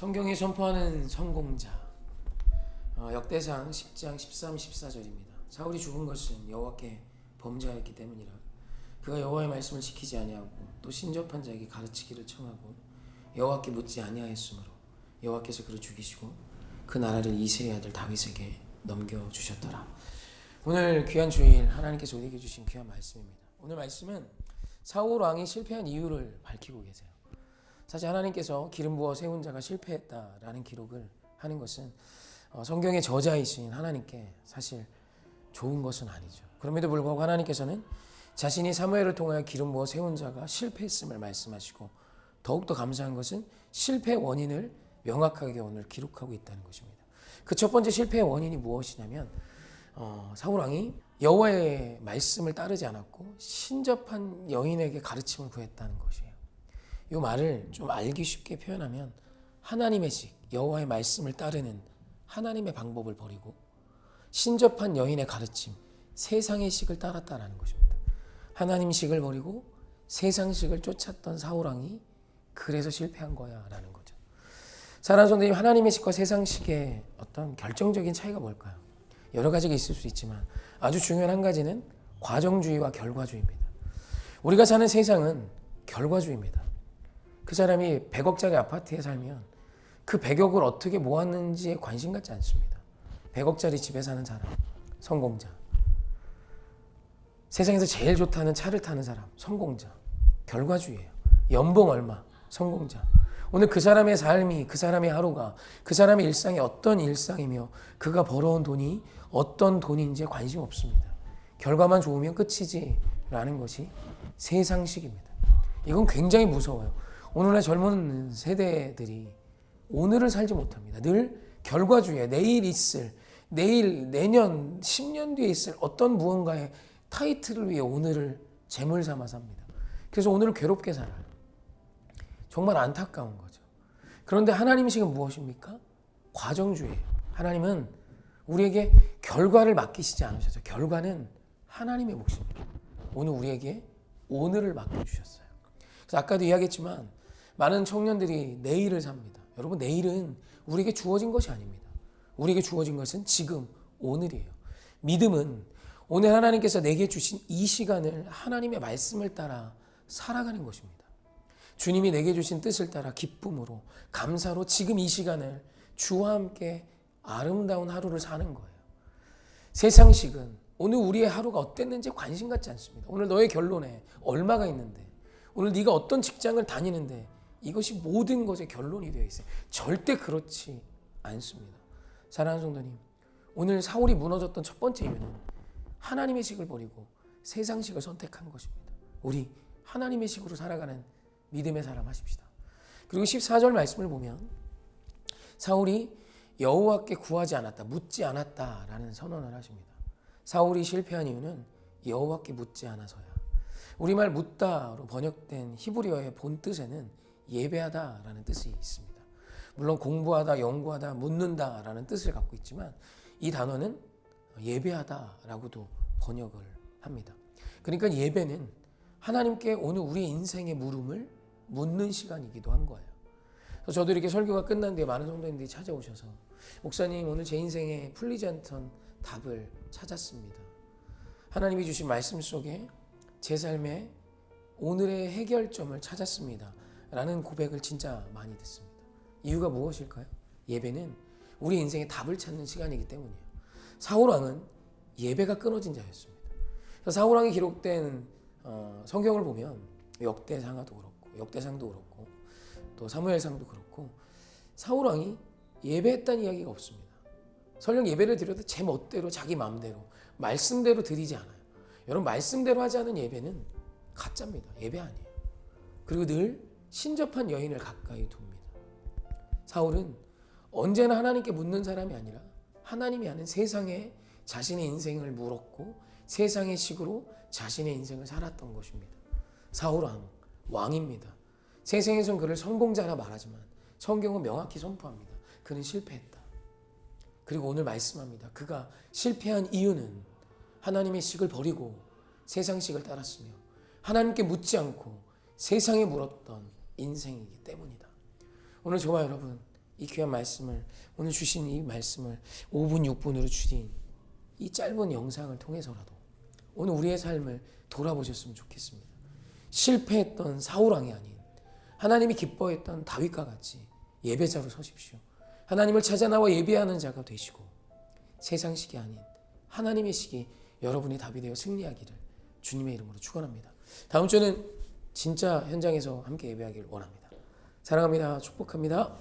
성경이 선포하는 성공자 어, 역대상 10장 13, 14절입니다. 사울이 죽은 것은 여호와께 범죄하였기 때문이라 그가 여호와의 말씀을 지키지 아니하고 또 신접한 자에게 가르치기를 청하고 여호와께 묻지 아니하였으므로 여호와께서 그를 죽이시고 그 나라를 이세의 아들 다윗에게 넘겨 주셨더라. 오늘 귀한 주일 하나님께서 우리에게 주신 귀한 말씀입니다. 오늘 말씀은 사울 왕이 실패한 이유를 밝히고 계세요. 사실 하나님께서 기름 부어 세운 자가 실패했다라는 기록을 하는 것은 어, 성경의 저자이신 하나님께 사실 좋은 것은 아니죠. 그럼에도 불구하고 하나님께서는 자신이 사무엘을 통하여 기름 부어 세운 자가 실패했음을 말씀하시고 더욱더 감사한 것은 실패 원인을 명확하게 오늘 기록하고 있다는 것입니다. 그 첫 번째 실패의 원인이 무엇이냐면 어, 사울 왕이 여호와의 말씀을 따르지 않았고 신접한 여인에게 가르침을 구했다는 것이에요. 이 말을 좀 알기 쉽게 표현하면 하나님의 식, 여호와의 말씀을 따르는 하나님의 방법을 버리고 신접한 여인의 가르침, 세상의 식을 따랐다라는 것입니다. 하나님 식을 버리고 세상 식을 쫓았던 사울 왕이 그래서 실패한 거야라는 거죠. 사랑하는 성도님, 하나님의 식과 세상 식의 어떤 결정적인 차이가 뭘까요? 여러 가지가 있을 수 있지만 아주 중요한 한 가지는 과정주의와 결과주의입니다. 우리가 사는 세상은 결과주의입니다. 그 사람이 100억짜리 아파트에 살면 그 100억을 어떻게 모았는지에 관심 갖지 않습니다. 100억짜리 집에 사는 사람, 성공자. 세상에서 제일 좋다는 차를 타는 사람, 성공자. 결과주의예요. 연봉 얼마, 성공자. 오늘 그 사람의 삶이, 그 사람의 하루가, 그 사람의 일상이 어떤 일상이며 그가 벌어온 돈이 어떤 돈인지에 관심 없습니다. 결과만 좋으면 끝이지 라는 것이 세상식입니다. 이건 굉장히 무서워요. 오늘날 젊은 세대들이 오늘을 살지 못합니다. 늘 결과주의에 내일 있을, 내일, 내년, 10년 뒤에 있을 어떤 무언가의 타이틀을 위해 오늘을 재물 삼아 삽니다. 그래서 오늘을 괴롭게 살아요. 정말 안타까운 거죠. 그런데 하나님식은 무엇입니까? 과정주의예요. 하나님은 우리에게 결과를 맡기시지 않으셔서 결과는 하나님의 몫입니다. 오늘 우리에게 오늘을 맡겨주셨어요. 그래서 아까도 이야기했지만 많은 청년들이 내일을 삽니다. 여러분 내일은 우리에게 주어진 것이 아닙니다. 우리에게 주어진 것은 지금 오늘이에요. 믿음은 오늘 하나님께서 내게 주신 이 시간을 하나님의 말씀을 따라 살아가는 것입니다. 주님이 내게 주신 뜻을 따라 기쁨으로 감사로 지금 이 시간을 주와 함께 아름다운 하루를 사는 거예요. 세상식은 오늘 우리의 하루가 어땠는지 관심 갖지 않습니다. 오늘 너의 결론에 얼마가 있는데 오늘 네가 어떤 직장을 다니는데 이것이 모든 것의 결론이 되어 있어요. 절대 그렇지 않습니다. 사랑하는 성도님, 오늘 사울이 무너졌던 첫 번째 이유는 하나님의 식을 버리고 세상식을 선택한 것입니다. 우리 하나님의 식으로 살아가는 믿음의 사람 하십시다. 그리고 14절 말씀을 보면 사울이 여호와께 구하지 않았다, 묻지 않았다라는 선언을 하십니다. 사울이 실패한 이유는 여호와께 묻지 않아서야. 우리말 묻다로 번역된 히브리어의 본 뜻에는 예배하다라는 뜻이 있습니다. 물론 공부하다, 연구하다, 묻는다라는 뜻을 갖고 있지만 이 단어는 예배하다라고도 번역을 합니다. 그러니까 예배는 하나님께 오늘 우리의 인생의 물음을 묻는 시간이기도 한 거예요. 저도 이렇게 설교가 끝난 뒤에 많은 성도님들이 찾아오셔서 목사님 오늘 제 인생에 풀리지 않던 답을 찾았습니다. 하나님이 주신 말씀 속에 제 삶의 오늘의 해결점을 찾았습니다. 라는 고백을 진짜 많이 듣습니다. 이유가 무엇일까요? 예배는 우리 인생의 답을 찾는 시간이기 때문이에요. 사울왕은 예배가 끊어진 자였습니다. 사울왕이 기록된 어, 성경을 보면 역대상하도 그렇고 역대상도 그렇고 또 사무엘상도 그렇고 사울왕이 예배했다는 이야기가 없습니다. 설령 예배를 드려도 제 멋대로 자기 마음대로 말씀대로 드리지 않아요. 여러분 말씀대로 하지 않은 예배는 가짜입니다. 예배 아니에요. 그리고 늘 신접한 여인을 가까이 둡니다. 사울은 언제나 하나님께 묻는 사람이 아니라 하나님이 아는 세상에 자신의 인생을 물었고 세상의 식으로 자신의 인생을 살았던 것입니다. 사울 왕, 왕입니다. 세상에선 그를 성공자라 말하지만 성경은 명확히 선포합니다. 그는 실패했다. 그리고 오늘 말씀합니다. 그가 실패한 이유는 하나님의 식을 버리고 세상식을 따랐으며 하나님께 묻지 않고 세상에 물었던 인생이기 때문이다. 오늘 저와 여러분 이 귀한 말씀을 오늘 주신 이 말씀을 5분 6분으로 줄인 이 짧은 영상을 통해서라도 오늘 우리의 삶을 돌아보셨으면 좋겠습니다. 실패했던 사울왕이 아닌 하나님이 기뻐했던 다윗과 같이 예배자로 서십시오. 하나님을 찾아 나와 예배하는 자가 되시고 세상식이 아닌 하나님의 식이 여러분의 답이 되어 승리하기를 주님의 이름으로 축원합니다. 다음 주에는 진짜 현장에서 함께 예배하기를 원합니다. 사랑합니다. 축복합니다.